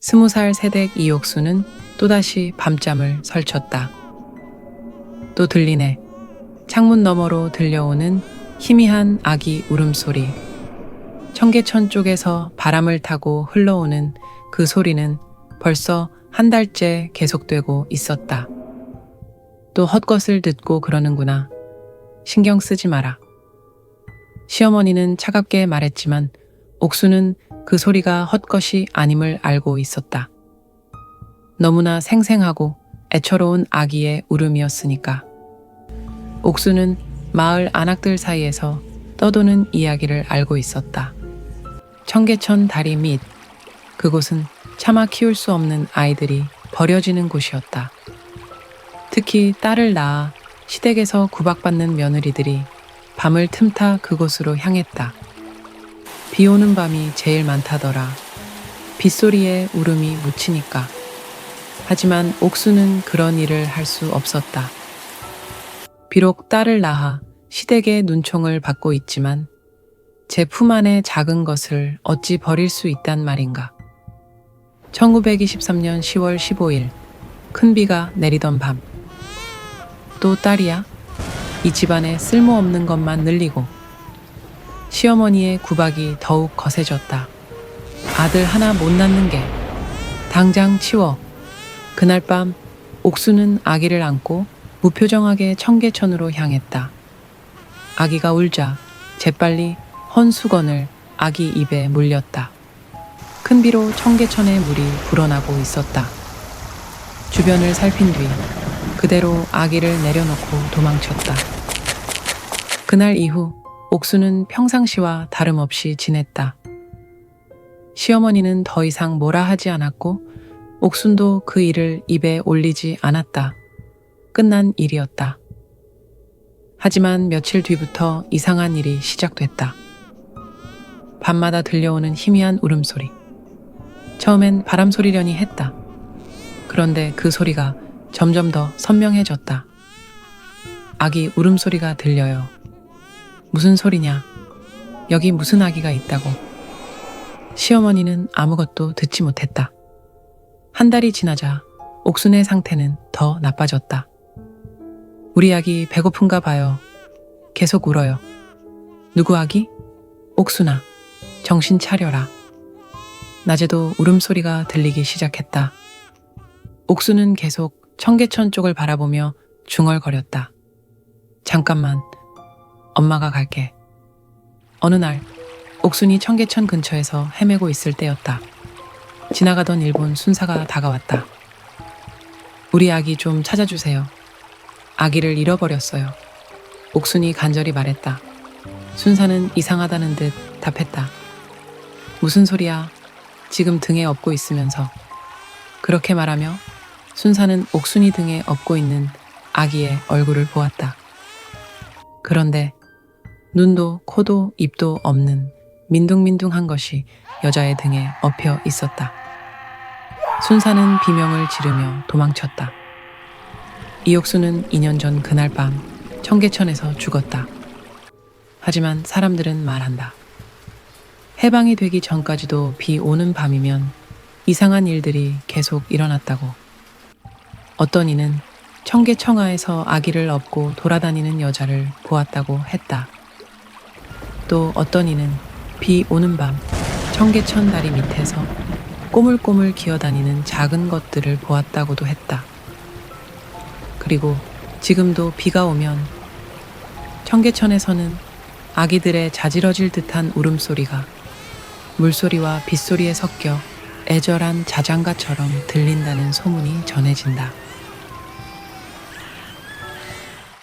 스무 살 새댁 이옥수는 또다시 밤잠을 설쳤다. 또 들리네. 창문 너머로 들려오는 희미한 아기 울음소리. 청계천 쪽에서 바람을 타고 흘러오는 그 소리는 벌써 한 달째 계속되고 있었다. 또 헛것을 듣고 그러는구나. 신경 쓰지 마라. 시어머니는 차갑게 말했지만 옥수는 그 소리가 헛것이 아님을 알고 있었다. 너무나 생생하고 애처로운 아기의 울음이었으니까. 옥수는 마을 안악들 사이에서 떠도는 이야기를 알고 있었다. 청계천 다리 밑 그곳은 차마 키울 수 없는 아이들이 버려지는 곳이었다. 특히 딸을 낳아 시댁에서 구박받는 며느리들이 밤을 틈타 그곳으로 향했다. 비 오는 밤이 제일 많다더라. 빗소리에 울음이 묻히니까. 하지만 옥수는 그런 일을 할 수 없었다. 비록 딸을 낳아 시댁의 눈총을 받고 있지만 제 품 안의 작은 것을 어찌 버릴 수 있단 말인가. 1923년 10월 15일 큰 비가 내리던 밤. 또 딸이야? 이 집안에 쓸모없는 것만 늘리고 시어머니의 구박이 더욱 거세졌다. 아들 하나 못 낳는 게 당장 치워. 그날 밤 옥수는 아기를 안고 무표정하게 청계천으로 향했다. 아기가 울자 재빨리 헌 수건을 아기 입에 물렸다. 큰 비로 청계천의 물이 불어나고 있었다. 주변을 살핀 뒤 그대로 아기를 내려놓고 도망쳤다. 그날 이후 옥수는 평상시와 다름없이 지냈다. 시어머니는 더 이상 뭐라 하지 않았고 옥순도 그 일을 입에 올리지 않았다. 끝난 일이었다. 하지만 며칠 뒤부터 이상한 일이 시작됐다. 밤마다 들려오는 희미한 울음소리. 처음엔 바람 소리려니 했다. 그런데 그 소리가 점점 더 선명해졌다. 아기 울음소리가 들려요. 무슨 소리냐? 여기 무슨 아기가 있다고. 시어머니는 아무것도 듣지 못했다. 한 달이 지나자 옥순의 상태는 더 나빠졌다. 우리 아기 배고픈가 봐요. 계속 울어요. 누구 아기? 옥순아, 정신 차려라. 낮에도 울음소리가 들리기 시작했다. 옥수는 계속 청계천 쪽을 바라보며 중얼거렸다. 잠깐만, 엄마가 갈게. 어느 날, 옥순이 청계천 근처에서 헤매고 있을 때였다. 지나가던 일본 순사가 다가왔다. 우리 아기 좀 찾아주세요. 아기를 잃어버렸어요. 옥순이 간절히 말했다. 순사는 이상하다는 듯 답했다. 무슨 소리야? 지금 등에 업고 있으면서. 그렇게 말하며 순사는 옥순이 등에 업고 있는 아기의 얼굴을 보았다. 그런데 눈도 코도 입도 없는 민둥민둥한 것이 여자의 등에 엎여 있었다. 순사는 비명을 지르며 도망쳤다. 이옥수는 2년 전 그날 밤 청계천에서 죽었다. 하지만 사람들은 말한다. 해방이 되기 전까지도 비 오는 밤이면 이상한 일들이 계속 일어났다고. 어떤 이는 청계청하에서 아기를 업고 돌아다니는 여자를 보았다고 했다. 또 어떤 이는 비 오는 밤 청계천 다리 밑에서 꼬물꼬물 기어다니는 작은 것들을 보았다고도 했다. 그리고 지금도 비가 오면 청계천에서는 아기들의 자지러질 듯한 울음소리가 물소리와 빗소리에 섞여 애절한 자장가처럼 들린다는 소문이 전해진다.